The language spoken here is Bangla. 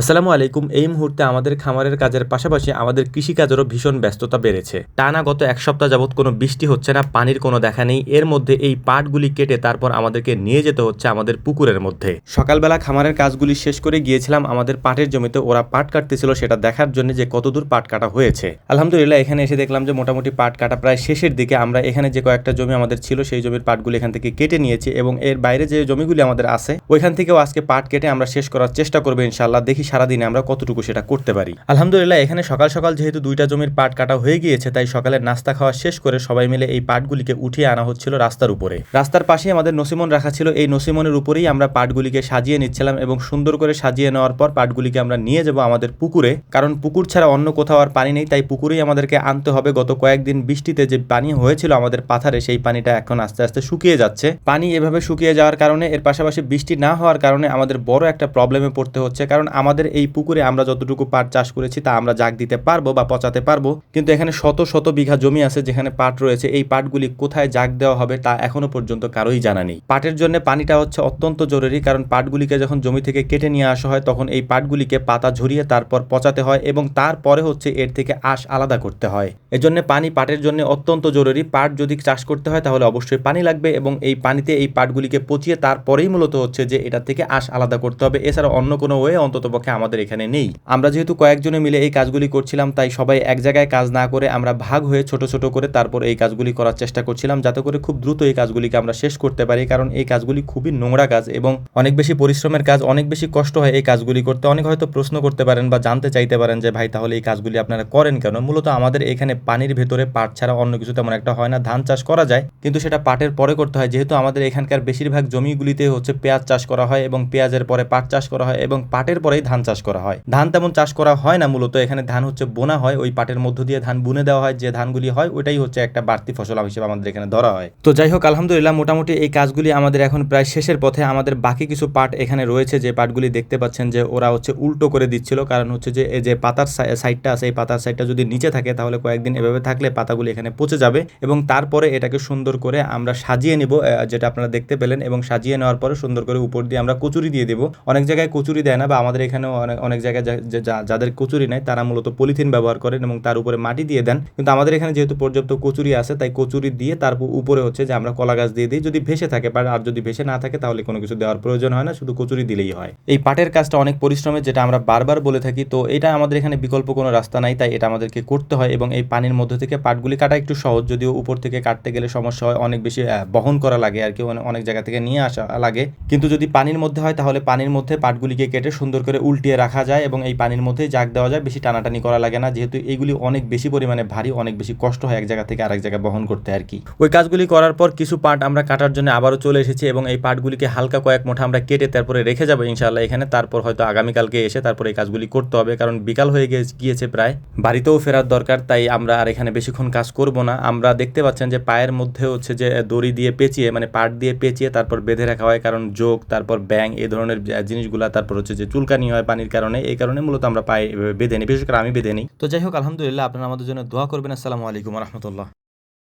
আসসালামু আলাইকুম। এই মুহূর্তে আমাদের খামারের কাজের পাশাপাশি আমাদের কৃষিকাজেরও ভীষণ ব্যস্ততা বেড়েছে। টানা গত এক সপ্তাহ যাবৎ কোনো বৃষ্টি হচ্ছে না, পানির কোনো দেখা নেই। এর মধ্যে এই পাটগুলি কেটে তারপর আমাদেরকে নিয়ে যেতে হচ্ছে আমাদের পুকুরের মধ্যে। সকালবেলা খামারের কাজগুলি শেষ করে গিয়েছিলাম। আমাদের পাটের জমিতে ওরা পাট কাটতেছিল, সেটা দেখার জন্য যে কতদূর পাট কাটা হয়েছে। আলহামদুলিল্লাহ, এখানে এসে দেখলাম যে মোটামুটি পাট কাটা প্রায় শেষের দিকে। আমরা এখানে যে কয়েকটা জমি আমাদের ছিল, সেই জমির পাটগুলি এখান থেকে কেটে নিয়েছি এবং এর বাইরে যে জমিগুলি আমাদের আছে, ওইখান থেকেও আজকে পাট কেটে আমরা শেষ করার চেষ্টা করব ইনশাল্লাহ দেখি সারাদিনে আমরা কতটুকু সেটা করতে পারি। আলহামদুলিল্লাহ, এখানে সকাল সকাল যেহেতু দুইটা জমির পাট কাটা হয়ে গিয়েছে, তাই সকালের নাস্তা খাওয়া শেষ করে সবাই মিলে এই পাটগুলিকে উঠিয়ে আনা হচ্ছিল রাস্তার উপরে। রাস্তার পাশে আমাদের নসিমন রাখা ছিল, এই নসিমনের উপরেই আমরা পাটগুলিকে সাজিয়ে নিচ্ছিলাম এবং সুন্দর করে সাজিয়ে নেওয়ার পর পাটগুলিকে আমরা নিয়ে যাব আমাদের পুকুরে, কারণ পুকুর ছাড়া অন্য কোথাও আর পানি নেই, তাই পুকুরেই আমাদেরকে আনতে হবে। গত কয়েকদিন বৃষ্টিতে যে পানি হয়েছিল আমাদের পাথারে, সেই পানিটা এখন আস্তে আস্তে শুকিয়ে যাচ্ছে। পানি এভাবে শুকিয়ে যাওয়ার কারণে, এর পাশাপাশি বৃষ্টি না হওয়ার কারণে আমাদের বড় একটা প্রবলেমে পড়তে হচ্ছে, কারণ আমাদের এই পুকুরে আমরা যতটুকু পাট চাষ করেছি তা আমরা জাগ দিতে পারব বা পচাতে পারব। কিন্তু এখানে শত শত বিঘা জমি আছে যেখানে পাট রয়েছে। এই পাটগুলি কোথায় জাগ দেওয়া হবে তা এখনও পর্যন্ত কারোই জানা নেই। পাটের জন্য পানিটা হচ্ছে অত্যন্ত জরুরি কারণ পাটগুলিকে যখন জমি থেকে কেটে নিয়ে আসা হয় তখন এই পাটগুলিকে পাতা ঝরিয়ে তারপর পচাতে হয় এবং তারপরে হচ্ছে এর থেকে আঁশ আলাদা করতে হয়। এজন্য পানি পাটের জন্য অত্যন্ত জরুরি। পাট যদি চাষ করতে হয় তাহলে অবশ্যই পানি লাগবে এবং এই পানিতে এই পাটগুলিকে পচিয়ে তারপরেই মূলত হচ্ছে যে এটা থেকে আঁশ আলাদা করতে হবে। এছাড়া অন্য কোনো ওয়ে অন্ততপক্ষে আমাদের এখানে নেই। আমরা যেহেতু কয়েকজনে মিলে এই কাজগুলি করছিলাম, তাই সবাই এক জায়গায় কাজ না করে আমরা ভাগ হয়ে ছোট ছোট করে তারপর এই কাজগুলি করার চেষ্টা করছিলাম, যাতে করে খুব দ্রুত এই কাজগুলিকে আমরা শেষ করতে পারি, কারণ এই কাজগুলি খুবই নোংরা কাজ এবং অনেক বেশি পরিশ্রমের কাজ, অনেক বেশি কষ্ট হয় এই কাজগুলি করতে। অনেক হয়তো প্রশ্ন করতে পারেন বা জানতে চাইতে পারেন যে, ভাই, তাহলে এই কাজগুলি আপনারা করেন কেন? মূলত আমাদের এখানে পানির ভেতরে পাট ছাড়া অন্য কিছু তেমন একটা হয় না, ধান চাষ করা যায়, কিন্তু সেটা পাটের পরে করতে হয়। যেহেতু আমাদের এখানকার বেশিরভাগ জমিগুলিতে হচ্ছে পেঁয়াজ চাষ করা হয় এবং পেঁয়াজের পরে পাট চাষ করা হয় এবং পাটের পরেই ধান চাষ করা হয়। ধান তেমন চাষ করা হয় না মূলত, এখানে ধান হচ্ছে বোনা হয়, ওই পাটের মধ্য দিয়ে ধান বুনে দেওয়া হয়, যে ধানগুলি হয়, ওইটাই হচ্ছে একটা বাড়তি ফসল হিসেবে আমাদের এখানে ধরা হয়। তো যাই হোক, আলহামদুলিল্লাহ মোটামুটি এই কাজগুলি আমাদের এখন প্রায় শেষের পথে, আমাদের বাকি কিছু পাট এখানে রয়েছে, যে পাটগুলি দেখতে পাচ্ছেন যে ওরা হচ্ছে উল্টো করে দিচ্ছিল, কারণ হচ্ছে যে যে পাতার সাইডটা আছে, এই পাতার সাইডটা যদি নিচে থাকে, তাহলে কয়েকদিন এভাবে থাকলে পাতাগুলি এখানে পচে যাবে এবং তারপরে এটাকে সুন্দর করে আমরা সাজিয়ে নিব যেটা আপনারা দেখতে পেলেন এবং সাজিয়ে নেওয়ার পরে সুন্দর করে উপর দিয়ে আমরা কচুরি দিয়ে দেবো। অনেক জায়গায় কচুরি দেয় না বা আমাদের এখানেও অনেক অনেক জায়গায় যাদের কচুরি নেয় তারা মূলত পলিথিন ব্যবহার করেন এবং তার উপরে মাটি দিয়ে দেন। কিন্তু আমাদের এখানে যেহেতু পর্যাপ্ত কচুরি আছে, তাই কচুরি দিয়ে তার উপরে হচ্ছে যে আমরা কলা গাছ দিয়ে দিই। যদি ভেসে থাকে বা আর যদি ভেসে না থাকে, তাহলে কোনো কিছু দেওয়ার প্রয়োজন হয় না, শুধু কচুরি দিলেই হয়। এই পাটের কাজটা অনেক পরিশ্রমের যেটা আমরা বারবার বলে থাকি, তো এটা আমাদের এখানে বিকল্প কোনো রাস্তা নাই, তাই এটা আমাদেরকে করতে হয় এবং এই পানির মধ্যে থেকে পাটগুলি কাটা একটু সহজ, যদিও উপর থেকে কাটতে গেলে সমস্যা হয়, অনেক বেশি বহন করা লাগে আর কি অনেক জায়গা থেকে নিয়ে আসা লাগে। কিন্তু যদি পানির মধ্যে হয়, তাহলে পানির মধ্যে পাটগুলিকে কেটে সুন্দর করে উল্টিয়ে রাখা যায় এবং এই পানির মধ্যে জাগ দেওয়া যায়, বেশি টানাটানি করা লাগে না। যেহেতু এইগুলি অনেক বেশি পরিমাণে ভারী, অনেক বেশি কষ্ট হয় এক জায়গা থেকে আরেক জায়গায় বহন করতে আর কি। ওই কাজগুলি করার পর কিছু পাট আমরা কাটার জন্য আবারও চলে এসেছি এবং এই পাটগুলিকে হালকা কয়েক মোটা আমরা কেটে তারপরে রেখে যাব ইনশাল্লাহ এখানে। তারপর হয়তো আগামীকালকে এসে তারপর এই কাজগুলি করতে হবে, কারণ বিকাল হয়ে গিয়ে- গিয়েছে প্রায়। বাড়িতেও ফেরার দরকার, তাই আমরা আর এখানে বেশিক্ষণ কাজ করব না। আমরা দেখতে পাচ্ছেন যে পায়ের মধ্যে হচ্ছে যে দড়ি দিয়ে পেঁচিয়ে মানে পাট দিয়ে পেঁচিয়ে তারপর বেঁধে রাখা হয়, কারণ যোগ, তারপর ব্যাং এই ধরনের জিনিসগুলা, তারপর হচ্ছে যে চুলকানি পানির কারণে, এই কারণে মূলত আমরা পাই বেঁধে নিই। বিশেষ করে আমি বেঁধে নিই। তো যাই হোক, আলহামদুলিল্লাহ, আপনারা আমাদের জন্য দোয়া করবেন। আসসালামু আলাইকুম রহমতুল্লাহ।